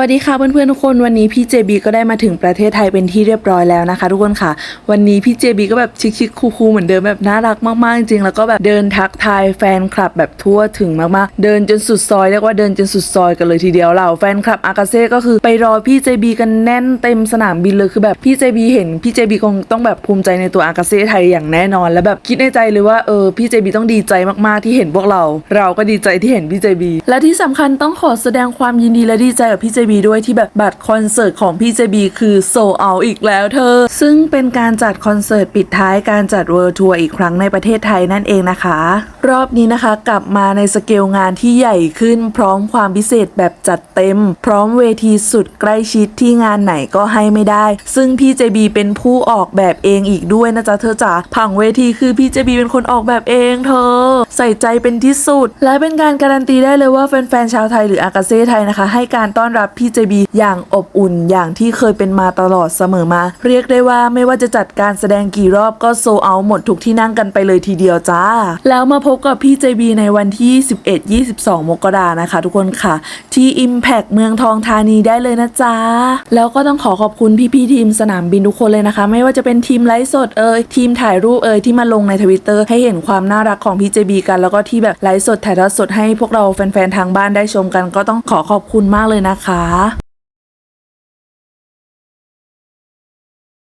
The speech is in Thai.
สวัสดีค่ะเพื่อนๆทุกคนวันนี้พี่เจบีก็ได้มาถึงประเทศไทยเป็นที่เรียบร้อยแล้วนะคะ ทุกคนค่ะ วันนี้พี่เจบีก็แบบชิคๆคูลๆเหมือนเดิมแบบน่ารักมากๆจริงๆแล้วก็แบบเดินทักทายแฟนคลับแบบทั่วถึงมากๆ เดินจนสุดซอยเรียกว่าเดินจนสุดซอยกันเลยทีเดียวเหล่าแฟนคลับอากาเซ่ก็คือไปรอพี่เจบีกันแน่นเต็มสนามบินเลยคือแบบพี่เจบีเห็นพี่เจบีคงต้องแบบภูมิใจในตัวอากาเซ่ไทยอย่างแน่นอน แล้วแบบคิดในใจเลยว่าเออพี่เจบีต้องดีใจมากๆที่เห็นพวกเรา เราก็ดีใจที่เห็นพี่เจบีและที่สำคัญต้องขอแสดงความยินดีและดีใจกับพี่เจบีด้วยที่แบบบัตรคอนเสิร์ตของพี่เจบีคือโซเอาอีกแล้วเธอ ซึ่งเป็นการจัดคอนเสิร์ตปิดท้ายการจัดเวิร์ทัวร์อีกครั้งในประเทศไทยนั่นเองนะคะ รอบนี้นะคะกลับมาในสเกลงานที่ใหญ่ขึ้น พร้อมความพิเศษแบบจัดเต็ม พร้อมเวทีสุดใกล้ชิดที่งานไหนก็ให้ไม่ได้ ซึ่งพี่เจบีเป็นผู้ออกแบบเองอีกด้วยนะจ๊ะเธอจ๋าผังเวทีคือพี่เจบีเป็นคนออกแบบเองเธอ ใส่ใจเป็นที่สุด และเป็นการการันตีได้เลยว่าแฟนๆชาวไทยหรืออากาเซ่ไทยนะคะ ให้การต้อนรับพี่เจบีอย่างอบอุ่นอย่างที่เคยเป็นมาตลอดเสมอมา เรียกได้ว่าไม่ว่าจะจัดการแสดงกี่รอบก็โซเอาหมดทุกที่นั่งกันไปเลยทีเดียวจ้า แล้วมาพบกับพี่เจบีในวันที่ 11-22 มกรานะคะ ทุกคนค่ะ ที่ Impact เมืองทองธานีได้เลยนะจ๊ะ แล้วก็ต้องขอขอบคุณพี่ๆทีมสนามบินทุกคนเลยนะคะ ไม่ว่าจะเป็นทีมไลฟ์สดเอ่ยทีมถ่ายรูปเอ่ยที่มาลงในทวิตเตอร์ให้เห็นความน่ารักของพี่เจบีกันแล้วก็ที่แบบไลฟ์สดถ่ายทอดสดให้พวกเราแฟนๆทางบ้านได้ชมกันก็ต้องขอขอบคุณมากเลยนะคะ 있습니다.